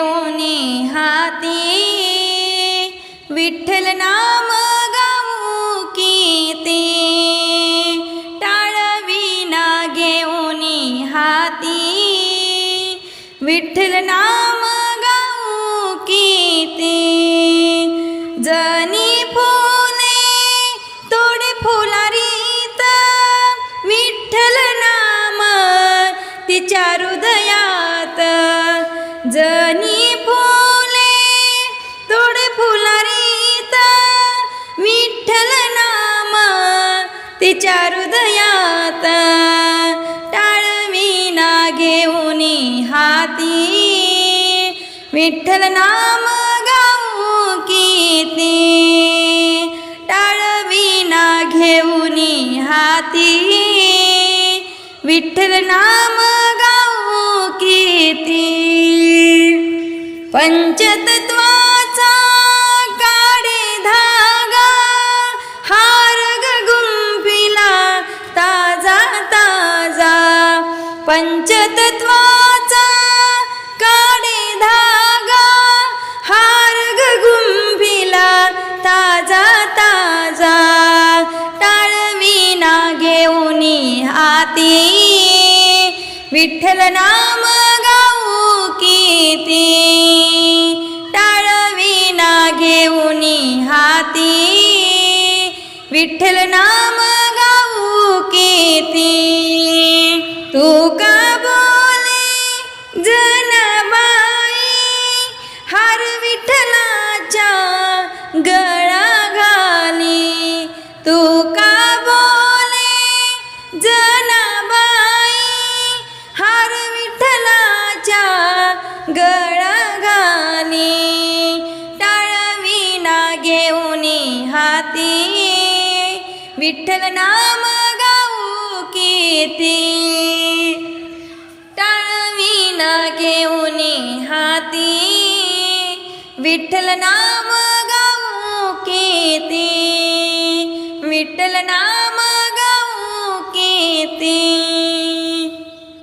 घेऊनी हाती. विठ्ठल नाम गाऊ कीती टाळविना घेऊनी हाती. विठ्ठल नाम गाऊ कीती जनी फुले जनी फुले तोड फुलारीत विठ्ठल नाम तिच्या हृदयात. टाळविना घेऊन हाती विठ्ठल नाम गाऊ कीती टाळविना घेऊनी हाती विठ्ठल नाम पंचतत्वाचा काडे धागा हार गुंफिला ताजा ताजा. पंचतत्वाचा काडे धागा हार गुंफिला ताजा ताजा. टाळविना घेऊनी हाती विठ्ठल नाम गाऊ किती विठ्ठल नाम गाऊ कीती. तू का बोले जनाबाई? हार विठ्ठलाच्या गळा घाली. तू का बोले जनाबाई विठ्ठलना मौ के ती टीना गे निहती विठ्ठलनाम गौ के ती विठ्ठल नम गौ के